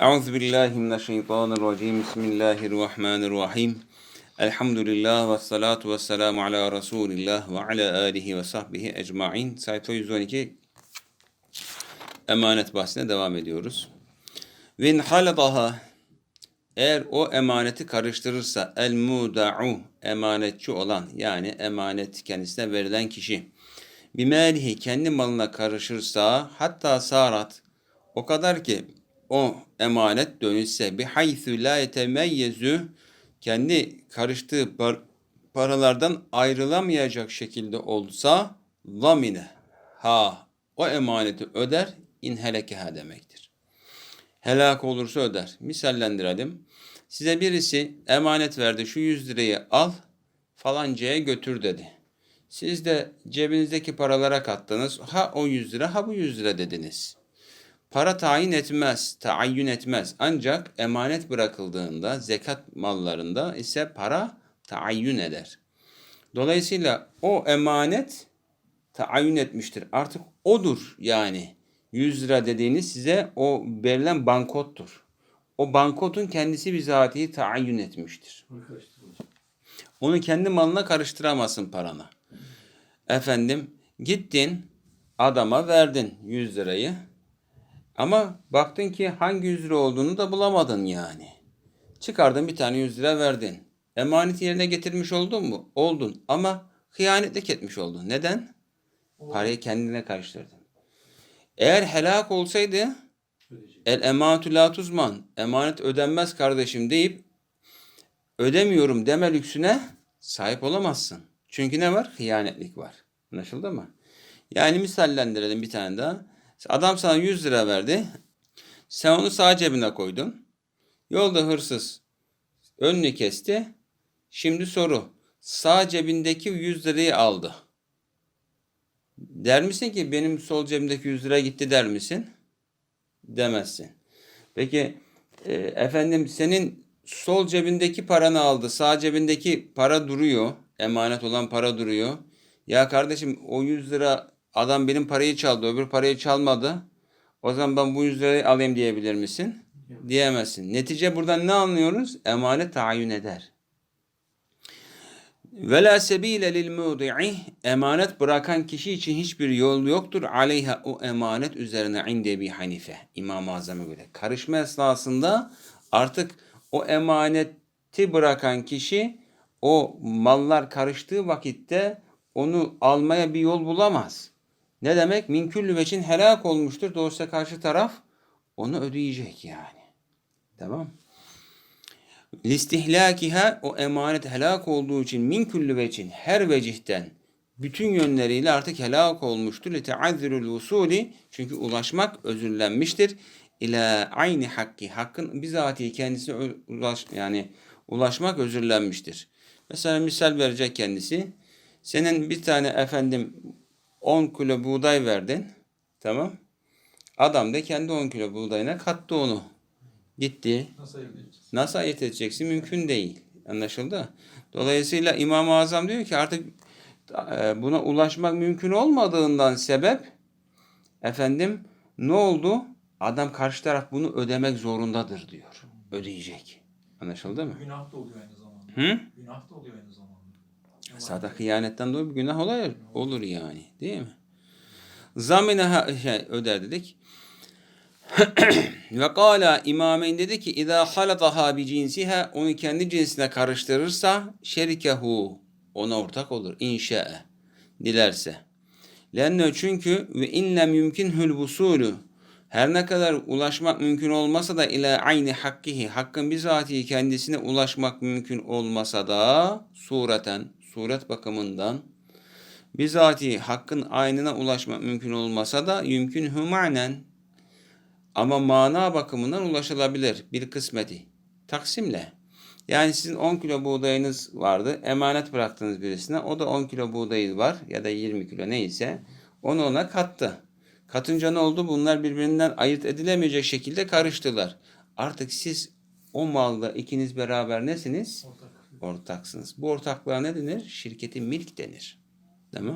Euzu billahi mineşşeytanirracim. Bismillahirrahmanirrahim. Elhamdülillah ve salatu ve selamu ala Resulillah ve ala alihi ve sahbihi ecmain. Sayfa 112 emanet bahsine devam ediyoruz. Ve in haladaha eğer o emaneti karıştırırsa el muda'u emanetçi olan yani emanet kendisine verilen kişi bimalihi kendi malına karışırsa hatta sarat o kadar ki o emanet dönüşse bi haythu la yetemeyyezu kendi karıştığı par- paralardan ayrılamayacak şekilde olsa zamine ha o emaneti öder in helekeha demektir. Helak olursa öder. Misallendirelim. Size birisi emanet verdi şu 100 lirayı al falancaya götür dedi. Siz de cebinizdeki paralara kattınız. Ha o 100 lira ha bu 100 lira dediniz. Para tayin etmez, taayyün etmez. Ancak emanet bırakıldığında zekat mallarında ise para taayyün eder. Dolayısıyla o emanet taayyün etmiştir. Artık odur yani. 100 lira dediğiniz size o verilen bankottur. O bankotun kendisi bizatihi taayyün etmiştir. Onu kendi malına karıştıramazsın parana. Efendim gittin adama verdin 100 lirayı. Ama baktın ki hangi 100 lira olduğunu da bulamadın yani. Çıkardın bir tane 100 lira verdin. Emaneti yerine getirmiş oldun mu? Oldun ama hıyanetlik etmiş oldun. Neden? Parayı kendine karıştırdın. Eğer helak olsaydı el emanetü la tuzman emanet ödenmez kardeşim deyip ödemiyorum deme lüksüne sahip olamazsın. Çünkü ne var? Hıyanetlik var. Anlaşıldı mı? Yani misallendirelim bir tane daha. Adam sana 100 lira verdi. Sen onu sağ cebine koydun. Yolda hırsız önünü kesti. Şimdi soru. Sağ cebindeki 100 lirayı aldı. Der misin ki benim sol cebimdeki 100 lira gitti der misin? Demezsin. Peki e, efendim senin sol cebindeki paranı aldı. Sağ cebindeki para duruyor. Emanet olan para duruyor. Ya kardeşim o 100 lira adam benim parayı çaldı. Öbür parayı çalmadı. O zaman ben bu 100 lirayı alayım diyebilir misin? Diyemezsin. Netice buradan ne anlıyoruz? Emanet tayin eder. Ve la sebile lil mudi'i emanet bırakan kişi için hiçbir yol yoktur. Aleyha o emanet üzerine inde Ebi Hanife. İmam-ı Azam'a göre. Karışma esnasında artık o emaneti bırakan kişi o mallar karıştığı vakitte onu almaya bir yol bulamaz. Ne demek? Minküllü veçin helak olmuştur. Dolayısıyla karşı taraf onu ödeyecek yani. Tamam listihlakiha o emanet helak olduğu için min kulli vecin her vecihten bütün yönleriyle artık helak olmuştur. Leteazzirul usuli çünkü ulaşmak özürlenmiştir. İla aynı hakki hakkın bizatihi kendisine ulaş yani ulaşmak özürlenmiştir. Mesela misal verecek kendisi. Senin bir tane efendim 10 kilo buğday verdin. Tamam. Adam da kendi 10 kilo buğdayına kattı onu. Gitti. Nasıl ayırt edeceksin? Mümkün değil. Anlaşıldı? Dolayısıyla İmam-ı Azam diyor ki artık e, buna ulaşmak mümkün olmadığından sebep efendim ne oldu? Adam karşı taraf bunu ödemek zorundadır diyor. Ödeyecek. Anlaşıldı mı? Günah da oluyor aynı zamanda. Hı? Günah da oluyor aynı zamanda. Sadak hıyanetten dolayı bir günah olay olur yani. Değil mi? Zamine şey, öder dedik. Ve kâlâ imameyn dedi ki İzâ halataha bi cinsiha onu kendi cinsine karıştırırsa şerikehu ona ortak olur inşa'e dilerse. Lenne çünkü ve inlem yumkinhul vusulü her ne kadar ulaşmak mümkün olmasa da ila aynı hakkihi hakkın bizatihi kendisine ulaşmak mümkün olmasa da sureten suret bakımından bizatihi hakkın aynına ulaşmak mümkün olmasa da yümkün manen ama mana bakımından ulaşılabilir bir kısmeti. Taksimle. Yani sizin 10 kilo buğdayınız vardı. Emanet bıraktınız birisine. O da 10 kilo buğdayı var ya da 20 kilo neyse. Onu ona kattı. Katınca ne oldu? Bunlar birbirinden ayırt edilemeyecek şekilde karıştılar. Artık siz o malda ikiniz beraber nesiniz? Ortak. Ortaksınız. Bu ortaklığa ne denir? Şirketi milk denir. Değil mi?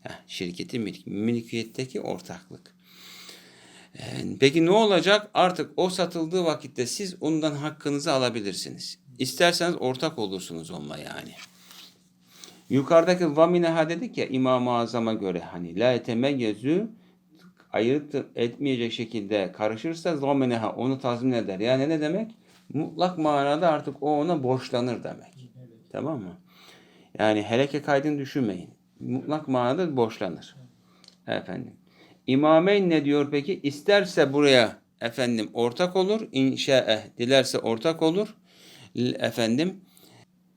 Heh, şirketi milk. Mülkiyetteki ortaklık. Ee, Peki ne olacak? Artık o satıldığı vakitte siz ondan hakkınızı alabilirsiniz. İsterseniz ortak olursunuz onunla yani. Yukarıdaki vamineha dedik ya İmam-ı Azam'a göre hani la etemeyyezü ayırt etmeyecek şekilde karışırsa zameneha onu tazmin eder. Yani ne demek? Mutlak manada artık o ona borçlanır demek. Tamam mı? Yani heleke kaydını düşünmeyin. Mutlak manada borçlanır. Efendim. İmameyn ne diyor peki? İsterse buraya efendim ortak olur. İnşa'eh dilerse ortak olur. Efendim.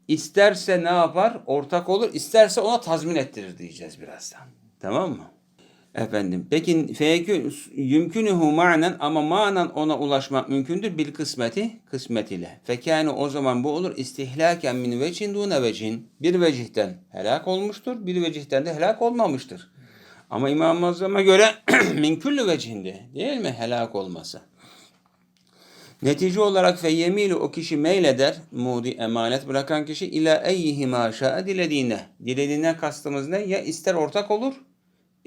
İsterse ne yapar? Ortak olur. İsterse ona tazmin ettirir diyeceğiz birazdan. Tamam mı? Efendim. Peki feyekü yümkünühü manen ama manen ona ulaşmak mümkündür bil kısmeti kısmet ile. Fekâne o zaman bu olur istihlaken min vecin dune vecin. Bir vecihten helak olmuştur. Bir vecihten de helak olmamıştır. Ama İmam-ı Azam'a göre min küllü vecihinde değil mi helak olması? Netice olarak fe yemilu o kişi meyleder, mudi emanet bırakan kişi ila eyyihima şa'a dilediğine. Dilediğinden kastımız ne? Ya ister ortak olur,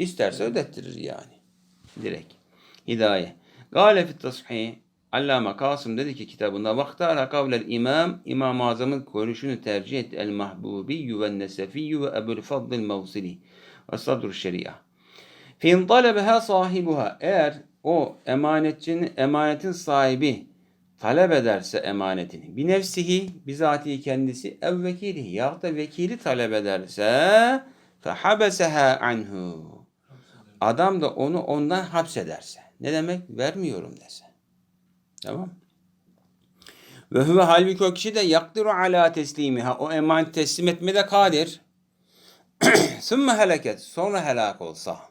isterse ödettirir yani. Direkt. Hidaye. Gale fit tashihi Allame Kasım dedi ki kitabında vaktara kavlel imam İmam-ı Azam'ın görüşünü tercih etti. El mahbubi ve nesefi ve ebul fadlil mevsili ve sadru şeria. Fin talebeha sahibuha eğer o emanetçinin emanetin sahibi talep ederse emanetini bir nefsihi bizatihi kendisi ev vekilihi ya da vekili talep ederse fehabeseha anhu adam da onu ondan hapsederse ne demek vermiyorum dese tamam ve huve halbuki o kişi de yakdiru ala teslimiha o emanet teslim etmede kadir sümme heleket sonra helak olsa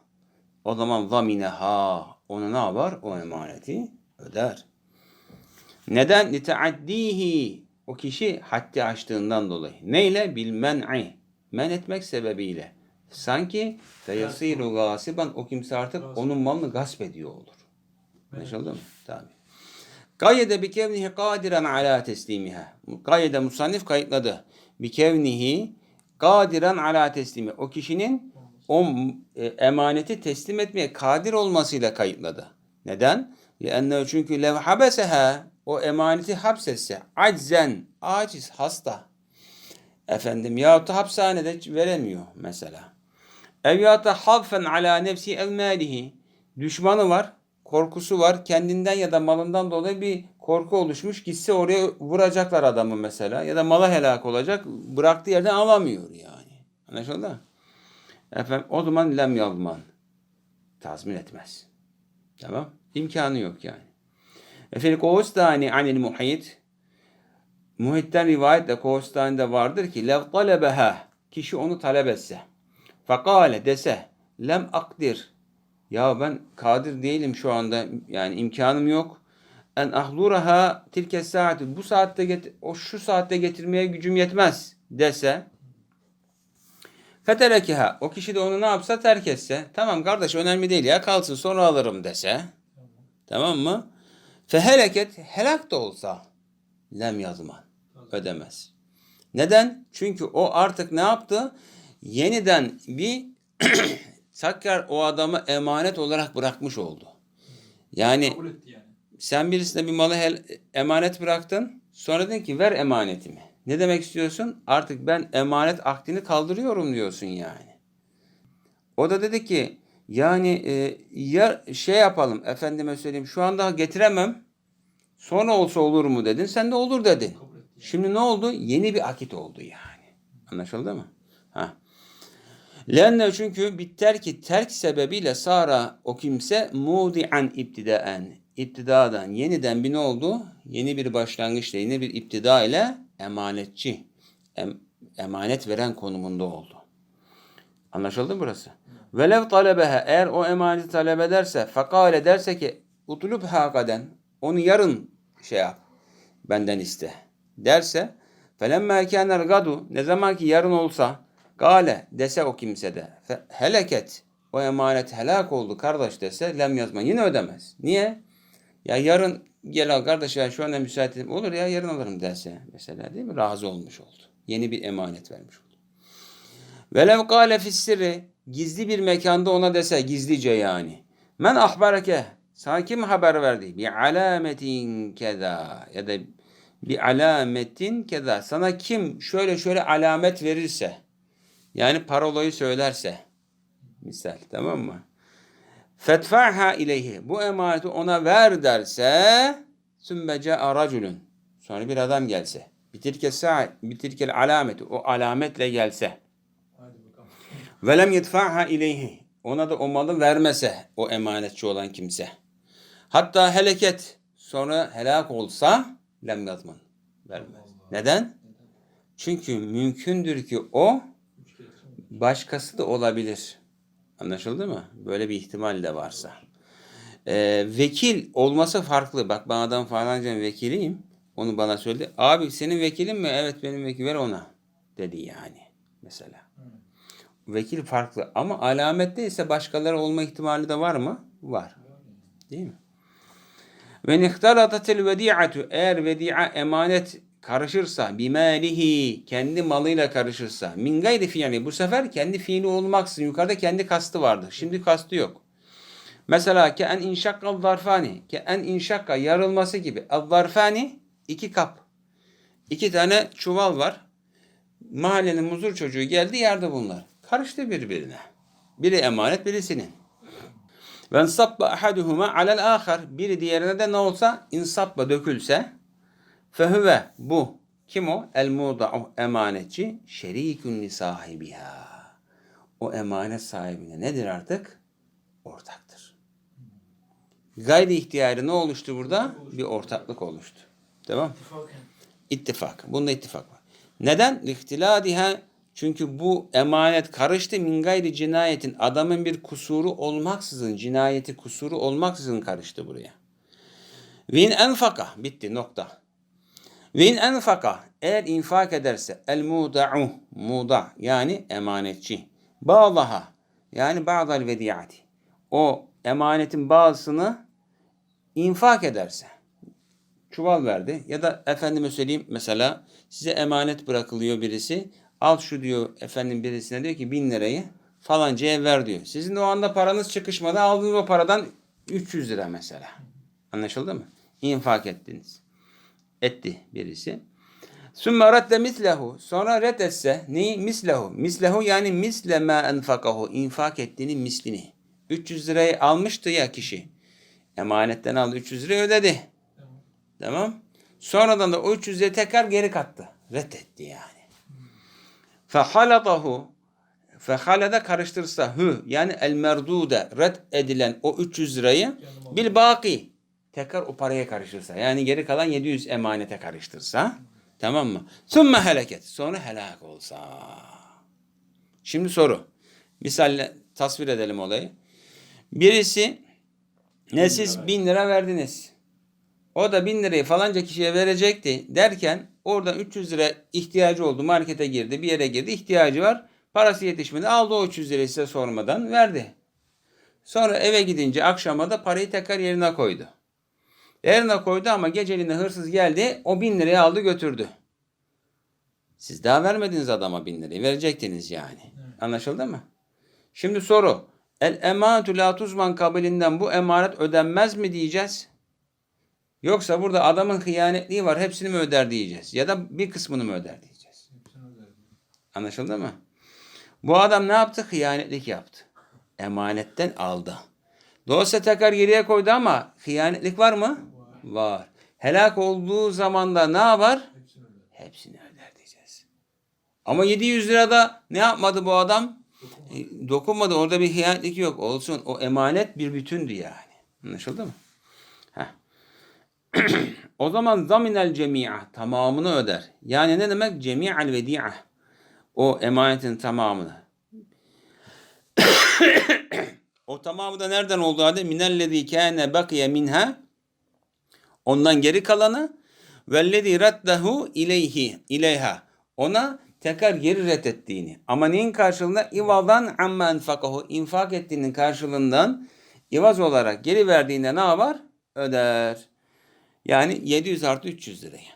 o zaman zamineha onu ne yapar? O emaneti öder. Neden? Liteaddihi o kişi haddi aştığından dolayı. Neyle? Bil men'i. Men etmek sebebiyle. Sanki feyasiru gasiban o kimse artık onun malını gasp ediyor olur. Anlaşıldı mı? Tabii. Gayyede bi kevnihi kadiren ala teslimiha. Gayyede musannif kayıtladı. Bi kevnihi kadiren ala teslimi. O kişinin o e, emaneti teslim etmeye kadir olmasıyla kayıtladı. Neden? لأنه çünkü lev habeseha o emaneti hapsetse aczen aciz hasta efendim yahut da hapishanede veremiyor mesela. Ev havfen ala nefsi ev malihi düşmanı var korkusu var kendinden ya da malından dolayı bir korku oluşmuş gitse oraya vuracaklar adamı mesela ya da mala helak olacak bıraktığı yerden alamıyor yani. Anlaşıldı mı? Efendim o zaman lem yazman. Tazmin etmez. Tamam. İmkanı yok yani. Efendim Kovustani anil muhit. Muhitten rivayetle Kovustani'de vardır ki lev talebeha kişi onu talep etse. Fakale dese lem akdir. Ya ben kadir değilim şu anda yani imkanım yok. En ahluraha tilke saati bu saatte get o şu saatte getirmeye gücüm yetmez dese Feterekiha. O kişi de onu ne yapsa terk etse. Tamam kardeş önemli değil ya kalsın sonra alırım dese. Tamam mı? Feheleket helak da olsa lem yazman. Ödemez. Neden? Çünkü o artık ne yaptı? Yeniden bir tekrar o adamı emanet olarak bırakmış oldu. Yani yani. sen birisine bir malı hel- emanet bıraktın. Sonra dedin ki ver emanetimi. Ne demek istiyorsun? Artık ben emanet akdini kaldırıyorum diyorsun yani. O da dedi ki yani e, ya şey yapalım efendime söyleyeyim şu anda getiremem. Sonra olsa olur mu dedin. Sen de olur dedin. Şimdi ne oldu? Yeni bir akit oldu yani. Anlaşıldı mı? Ha. Lenne çünkü biter ki terk sebebiyle Sara o kimse mudi'an iptidaen. İptidadan yeniden bir ne oldu? Yeni bir başlangıçla yeni bir iptida ile emanetçi. Em, emanet veren konumunda oldu. Anlaşıldı mı burası? Velev talebeha eğer o emaneti talep ederse fakale derse ki utlub hakaden onu yarın şey yap benden iste derse felemme kâner gadu ne zaman ki yarın olsa gale dese o kimse de heleket o emanet helak oldu kardeş dese lem yazma yine ödemez. Niye? Ya yarın gel al kardeş ya şu anda müsait değilim. olur ya yarın alırım derse mesela değil mi? Razı olmuş oldu. Yeni bir emanet vermiş oldu. Velev kâle fissirri gizli bir mekanda ona dese gizlice yani. Men ahbareke Sana kim haber verdi? Bir alametin keda ya da bir alametin keda. Sana kim şöyle şöyle alamet verirse yani parolayı söylerse misal tamam mı? Fetfa'ha ileyhi. Bu emaneti ona ver derse sümme ca'a raculun. Sonra bir adam gelse. Bitirke sa'a, bitirke alameti. O alametle gelse. Ve lem yedfa'ha ileyhi. Ona da o malı vermese o emanetçi olan kimse. Hatta heleket sonra helak olsa lem yazman. Vermez. Neden? Çünkü mümkündür ki o. başkası da olabilir. Anlaşıldı mı? Böyle bir ihtimal de varsa. Ee, vekil olması farklı. Bak ben adam falancanın vekiliyim. Onu bana söyledi. Abi senin vekilin mi? Evet benim vekil ver ona. Dedi yani. Mesela. Vekil farklı. Ama alamette ise başkaları olma ihtimali de var mı? Var. Değil mi? Ve nihtalatetil vedi'atu eğer vedi'a emanet karışırsa bimalihi kendi malıyla karışırsa min gayri fiili bu sefer kendi fiili olmaksızın yukarıda kendi kastı vardı. Şimdi kastı yok. Mesela ke en inşakkal zarfani ke en inşakka yarılması gibi zarfani iki kap. iki tane çuval var. Mahallenin muzur çocuğu geldi yerde bunlar. Karıştı birbirine. Biri emanet biri senin. Ve insabba ahaduhuma alel ahar. Biri diğerine de ne olsa insabba dökülse fehüve bu. Kim o? El muda'u emanetçi şerikün li sahibiha. O emanet sahibine nedir artık? Ortaktır. Gayri ihtiyarı ne oluştu burada? Bir ortaklık oluştu. Tamam. İttifak. Bunda ittifak var. Neden? İhtiladiha çünkü bu emanet karıştı min gayri cinayetin adamın bir kusuru olmaksızın cinayeti kusuru olmaksızın karıştı buraya. Ve in enfaka bitti nokta. Ve in enfaka eğer infak ederse el muda'u muda yani emanetçi bağlaha yani ba'dal vediyati o emanetin bazısını infak ederse çuval verdi ya da efendime söyleyeyim mesela size emanet bırakılıyor birisi al şu diyor efendim birisine diyor ki bin lirayı falancaya ver diyor. Sizin o anda paranız çıkışmadı aldığınız o paradan 300 lira mesela. Anlaşıldı mı? İnfak ettiniz. Etti birisi. Sümme redde mislehu. Sonra red etse neyi? Mislehu. Mislehu yani misle ma enfakahu. infak ettiğini mislini. 300 lirayı almıştı ya kişi. Emanetten aldı 300 lirayı ödedi. Tamam. Tamam. Sonradan da o 300 lirayı tekrar geri kattı. Reddetti yani. Fehalatahu Fehalede karıştırırsa hü yani el merdude red edilen o 300 lirayı bil baki tekrar o paraya karıştırsa yani geri kalan 700 emanete karıştırsa tamam mı? Sümme heleket sonra helak olsa. Şimdi soru. Misalle tasvir edelim olayı. Birisi ne siz bin lira verdiniz. O da bin lirayı falanca kişiye verecekti derken oradan 300 lira ihtiyacı oldu. Markete girdi bir yere girdi ihtiyacı var. Parası yetişmedi aldı o 300 lirayı size sormadan verdi. Sonra eve gidince akşama da parayı tekrar yerine koydu. Yerine koydu ama geceliğinde hırsız geldi o bin lirayı aldı götürdü. Siz daha vermediniz adama bin lirayı verecektiniz yani. Anlaşıldı mı? Şimdi soru. El emanetü la tuzman kabilinden bu emanet ödenmez mi diyeceğiz? Yoksa burada adamın hıyanetliği var hepsini mi öder diyeceğiz? Ya da bir kısmını mı öder diyeceğiz? Anlaşıldı mı? Bu adam ne yaptı? Hıyanetlik yaptı. Emanetten aldı. Dolayısıyla tekrar geriye koydu ama hıyanetlik var mı? Var. Helak olduğu zaman da ne yapar? Hepsini öder diyeceğiz. Ama 700 lirada ne yapmadı bu adam? E, dokunmadı. Orada bir hıyanetlik yok. Olsun. O emanet bir bütündü yani. Anlaşıldı mı? O zaman zaminel cemi'a tamamını öder. Yani ne demek? Cemi'al vedi'a. O emanetin tamamını. o tamamı da nereden oldu hadi? Minellezî kâne bakiye minha. Ondan geri kalanı vellezî raddehu ileyhi ileyha. Ona tekrar geri reddettiğini. Ama neyin karşılığında? İvadan amma enfakahu. infak ettiğinin karşılığından ivaz olarak geri verdiğinde ne yapar? Öder. Yani 700 artı 300 lirayı.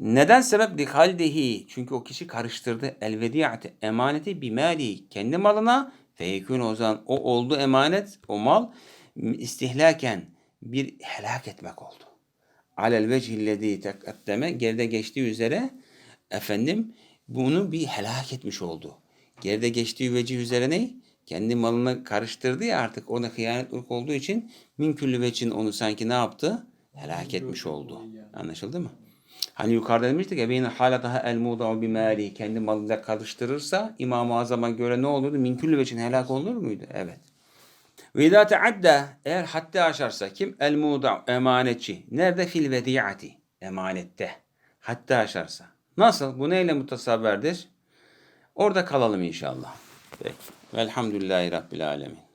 Neden sebep? Lihaldehi. Çünkü o kişi karıştırdı. El vediyate emaneti bimali. Kendi malına feyekün o zaman o oldu emanet o mal istihlaken bir helak etmek oldu. Alel vecihillezî tekaddeme geride geçtiği üzere efendim bunu bir helak etmiş oldu. Geride geçtiği vecih üzere ne? Kendi malını karıştırdı ya artık ona hıyanetlik olduğu için min küllü vechin onu sanki ne yaptı? Helak etmiş oldu. Anlaşıldı mı? Hani yukarıda demiştik ya beyne hala daha el muda'u bimali kendi malıyla karıştırırsa İmam-ı Azam'a göre ne olurdu? Min küllü vechin helak olur muydu? Evet. Ve izâ teadda eğer haddi aşarsa kim? El muda emanetçi. Nerede? Fil vedi'ati. Emanette. Haddi aşarsa. Nasıl? Bu neyle mutasavverdir? Orada kalalım inşallah. Peki. Velhamdülillahi Rabbil Alemin.